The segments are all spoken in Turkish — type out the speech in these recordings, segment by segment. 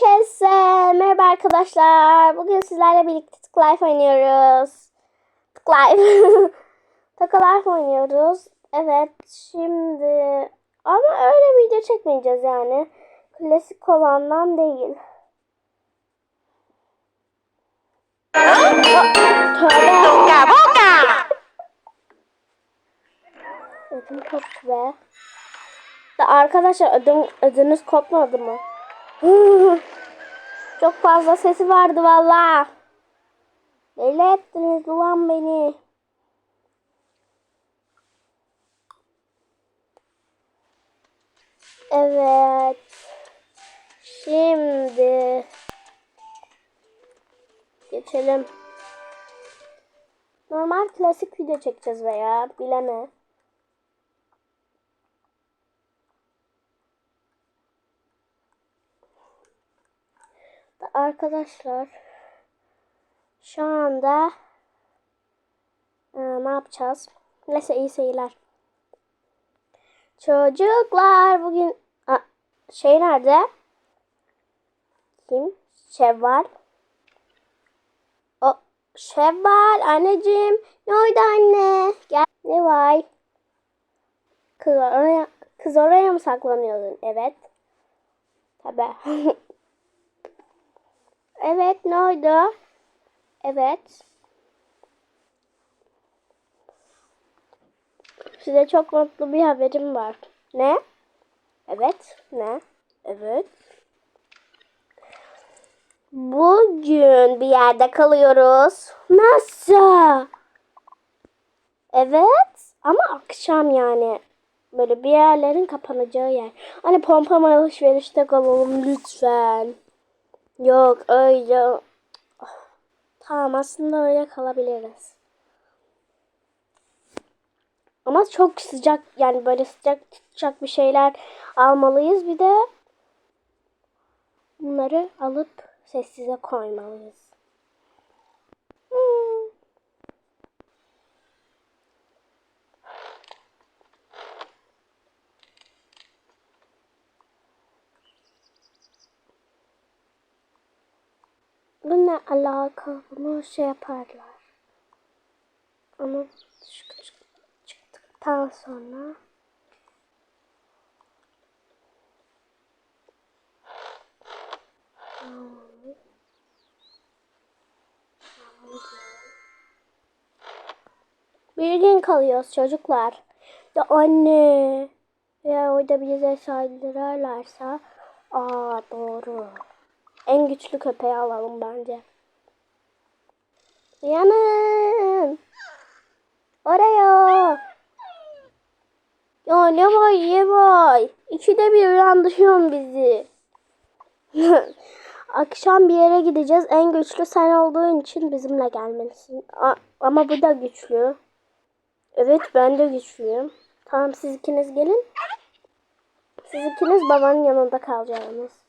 Herkese merhaba arkadaşlar. Bugün sizlerle birlikte Tık Life oynuyoruz. Tık Life. Tık Life oynuyoruz. Evet şimdi ama öyle video çekmeyeceğiz yani. Klasik olandan değil. Tövbe. Ödüm koptu be. Da arkadaşlar ödüm, ödünüz kopmadı mı? Çok fazla sesi vardı valla. Deli ettiniz ulan beni. Evet. Şimdi geçelim. Normal klasik video çekeceğiz veya bileme. Arkadaşlar şu anda e, ne yapacağız? Neyse iyi seyirler. Çocuklar bugün A, şey nerede? Kim? Şevval. O Şevval anneciğim. Ne oldu anne? Gel. Ne var? Kız oraya, kız oraya mı saklanıyordun? Evet. Tabii. Evet ne oldu? Evet. Size çok mutlu bir haberim var. Ne? Evet. Ne? Evet. Bugün bir yerde kalıyoruz. Nasıl? Evet. Ama akşam yani. Böyle bir yerlerin kapanacağı yer. Hani pompama alışverişte kalalım lütfen. Yok öyle. Ah, Tamam aslında öyle kalabiliriz. Ama çok sıcak yani böyle sıcak tutacak bir şeyler almalıyız. Bir de bunları alıp sessize koymalıyız. Hmm. Bu ne alaka? Bunu şey yaparlar. Ama çık- çık- çıktıktan sonra Bir gün kalıyoruz çocuklar. Ya anne. Ya orada bize saldırırlarsa. Aa doğru. En güçlü köpeği alalım bence. Yanın. Oraya. Ya ne var ne var. İkide bir uyandırıyorsun bizi. Akşam bir yere gideceğiz. En güçlü sen olduğun için bizimle gelmelisin. A- ama bu da güçlü. Evet ben de güçlüyüm. Tamam siz ikiniz gelin. Siz ikiniz babanın yanında kalacaksınız.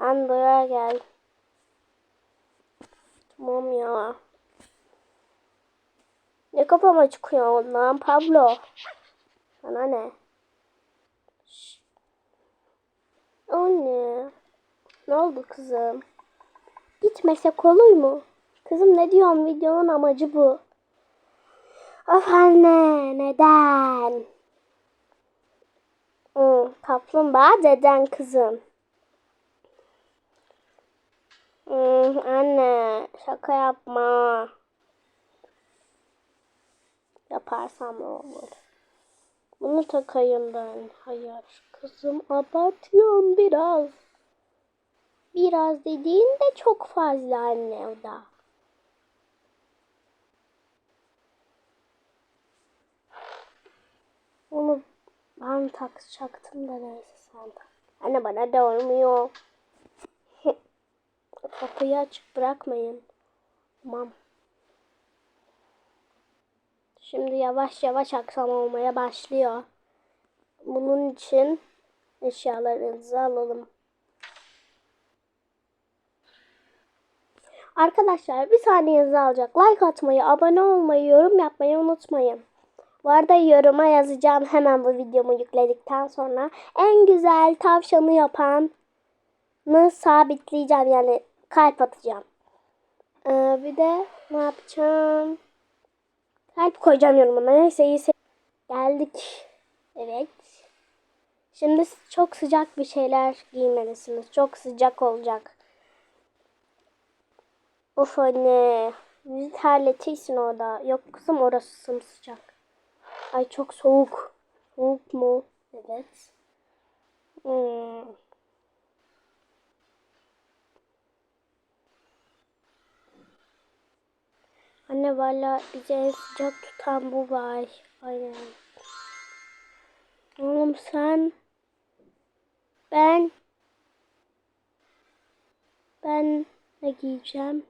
Ben buraya gel. Tamam ya. Ne kafama çıkıyor ondan Pablo? Sana ne? Şşt. Anne. Ne oldu kızım? Gitmesek olur mu? Kızım ne diyorsun? Videonun amacı bu. Of anne neden? Hı, kaplumbağa deden kızım. Anne şaka yapma. Yaparsam ne olur? Bunu takayım ben. Hayır kızım abartıyorum biraz. Biraz dediğin de çok fazla anne o da. Onu ben takacaktım da neyse sen. Anne bana da olmuyor. Kapıyı açık bırakmayın. Tamam. Şimdi yavaş yavaş akşam olmaya başlıyor. Bunun için eşyalarınızı alalım. Arkadaşlar bir saniyenizi alacak. Like atmayı, abone olmayı, yorum yapmayı unutmayın. Bu arada yoruma yazacağım hemen bu videomu yükledikten sonra. En güzel tavşanı yapanı sabitleyeceğim yani kalp atacağım. Ee, bir de ne yapacağım? Kalp koyacağım yorumuna. Neyse iyi se- Geldik. Evet. Şimdi çok sıcak bir şeyler giymelisiniz. Çok sıcak olacak. Of anne. Bizi terletirsin orada. Yok kızım orası sımsıcak. Ay çok soğuk. Soğuk mu? Evet. Hmm. Anne valla bize sıcak tutan bu var. Aynen. Oğlum sen ben ben ne giyeceğim?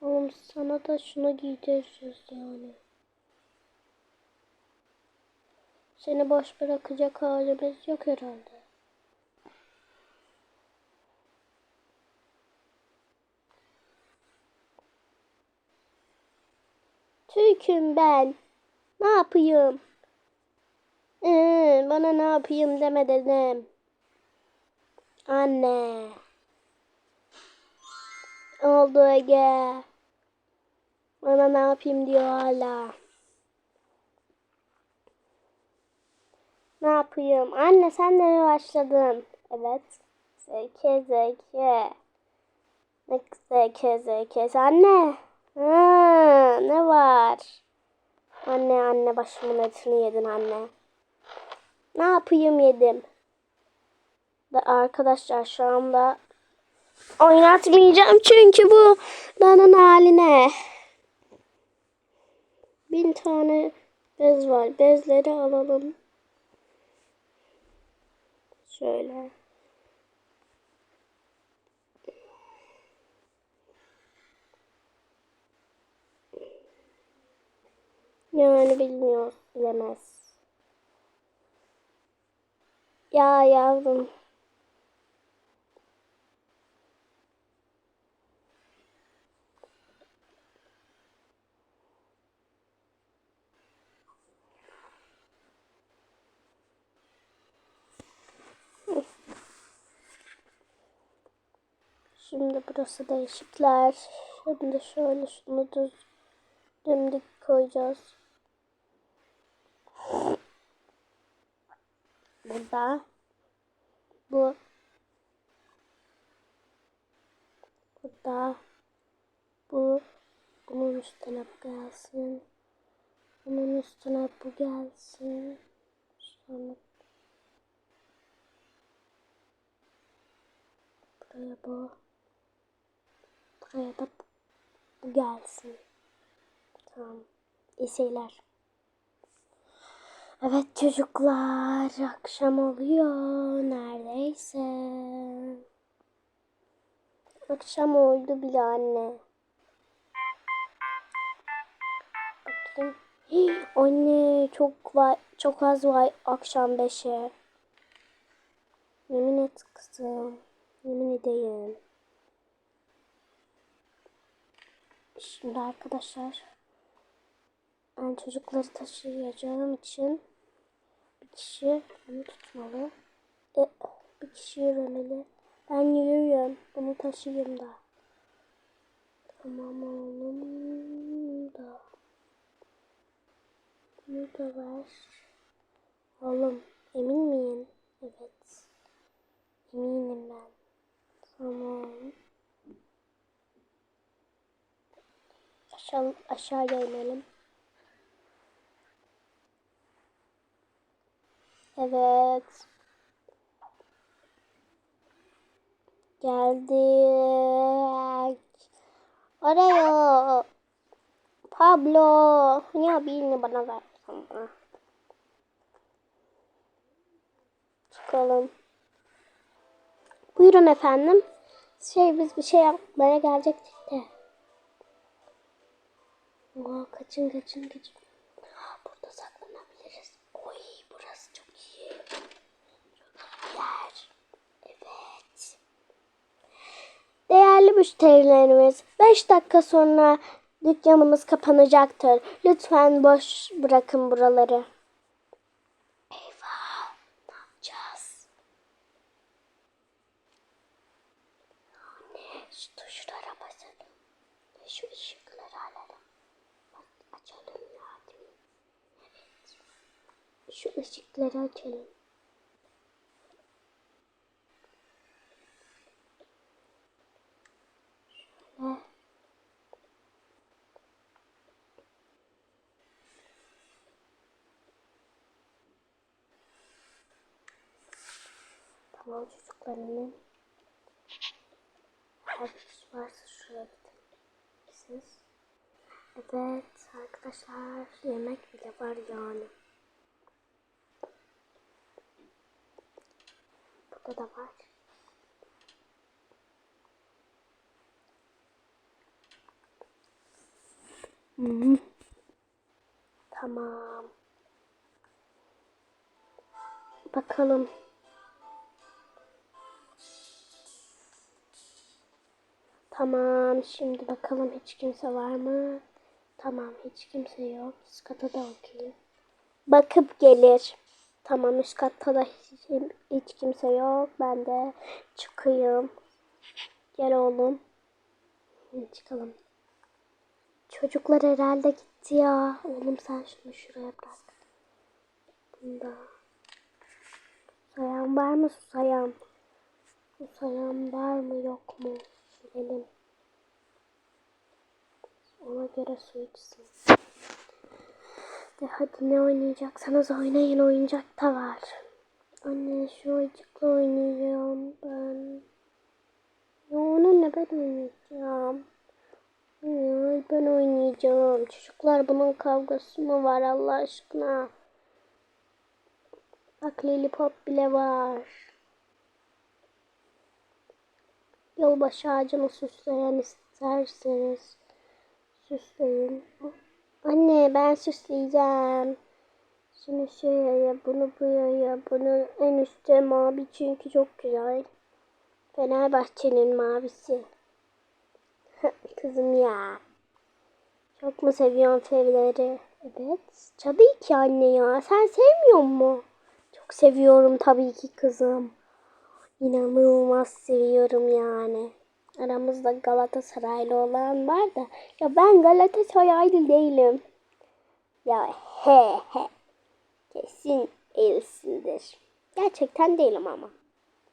Oğlum sana da şunu giydireceğiz yani. Seni boş bırakacak halimiz yok herhalde. Türk'üm ben. Ne yapayım? Ee, bana ne yapayım deme dedim. Anne. Oldu Ege. Bana ne yapayım diyor hala. Ne yapayım? Anne sen de mi başladın? Evet. Zeki zeki. Ne zeki zeki. Anne. Ha, ne var? Anne anne başımın etini yedin anne. Ne yapayım yedim. Da arkadaşlar şu anda oynatmayacağım çünkü bu danın haline. Bin tane bez var. Bezleri alalım. Şöyle. Yani bilmiyor, bilemez. Ya yavrum. Şimdi burası değişikler. Şimdi şöyle şunu düz dimdik koyacağız. Burada bu burada bu bunun üstüne bu gelsin. Bunun üstüne bu gelsin. Sonra buraya bu. Buraya da bu gelsin. Tamam. İyi seyirler. Evet çocuklar akşam oluyor neredeyse. Akşam oldu bile anne. Bakayım. Anne çok var çok az var akşam 5'e. Yemin et kızım. Yemin edeyim. Şimdi arkadaşlar ben çocukları taşıyacağım için kişi bunu tutmalı. E, bir kişi yürümeli. Ben yürüyorum. Bunu taşıyayım da. Tamam oğlum da. Bunu da ver. Oğlum emin miyim? Evet. Eminim ben. Tamam. Aşağı, aşağıya inelim. Evet. Geldik. Oraya. Pablo. Ya birini bana ver. Tamam. Çıkalım. Buyurun efendim. Şey biz bir şey yapmaya gelecektik de. Aa, kaçın kaçın kaçın. Burada saklanabiliriz. Oy burası çok iyi. Çok iyi bir yer. Evet. Değerli müşterilerimiz 5 dakika sonra Dükkanımız kapanacaktır. Lütfen boş bırakın buraları. Eyvah. Ne yapacağız? Anne şu tuşlara basalım. Şu ışıkları alalım. Bak açalım yardım. Evet. Şu ışıkları açalım. Şöyle. Tamam çocuklarımın. Her bir varsa şuraya gidelim. Siz. Evet arkadaşlar yemek bile var yani. Burada da var. -hı. Tamam. Bakalım. Tamam. Şimdi bakalım hiç kimse var mı? Tamam. Hiç kimse yok. Üst kata da okuyayım. Bakıp gelir. Tamam. Üst katta da hiç, hiç kimse yok. Ben de çıkayım. Gel oğlum. Çıkalım. Çocuklar herhalde gitti ya. Oğlum sen şunu şuraya bırak. Bunda. Sayan var mı susayan? Susayan var mı yok mu? Bilelim. Ona göre su içsin. De hadi ne oynayacaksanız oynayın. Oyuncak da var. Anne şu oyuncakla oynayacağım ben. Ya onunla ben oynayacağım. Ay, ben oynayacağım. Çocuklar bunun kavgası mı var Allah aşkına? Bak lollipop bile var. Yılbaşı ağacını süsleyen isterseniz süsleyin. Anne ben süsleyeceğim. Şunu şuraya, bunu buraya, bunu en üstte mavi çünkü çok güzel. Fenerbahçe'nin mavisi. Kızım ya. Çok mu seviyorsun fevleri? Evet. Tabii ki anne ya. Sen sevmiyor mu? Çok seviyorum tabii ki kızım. İnanılmaz seviyorum yani. Aramızda Galatasaraylı olan var da. Ya ben Galatasaraylı değilim. Ya he he. Kesin değilsindir. Gerçekten değilim ama.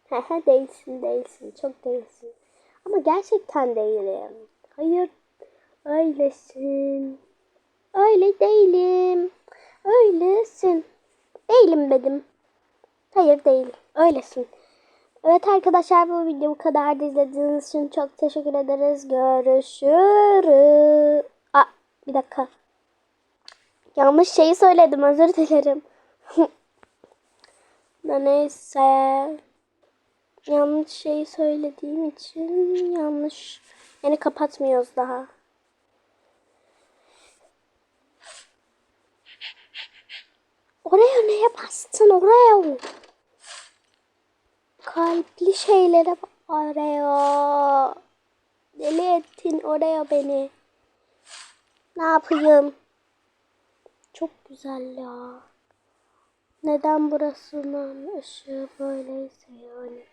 He he değilsin değilsin. Çok değilsin. Ama gerçekten değilim. Hayır. Öylesin. Öyle değilim. Öylesin. Değilim dedim. Hayır değil. Öylesin. Evet arkadaşlar bu video bu kadar izlediğiniz için çok teşekkür ederiz. Görüşürüz. Aa, bir dakika. Yanlış şeyi söyledim özür dilerim. neyse. Yanlış şeyi söylediğim için yanlış. Yani kapatmıyoruz daha. Oraya neye bastın oraya? Kalpli şeylere oraya. Deli ettin oraya beni. Ne yapayım? Çok güzel ya. Neden burasının ışığı böyleyse yani.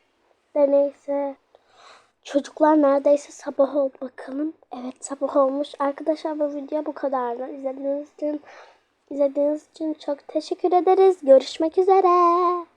De neyse. Çocuklar neredeyse sabah oldu bakalım. Evet sabah olmuş. Arkadaşlar bu video bu kadardı. İzlediğiniz için, izlediğiniz için çok teşekkür ederiz. Görüşmek üzere.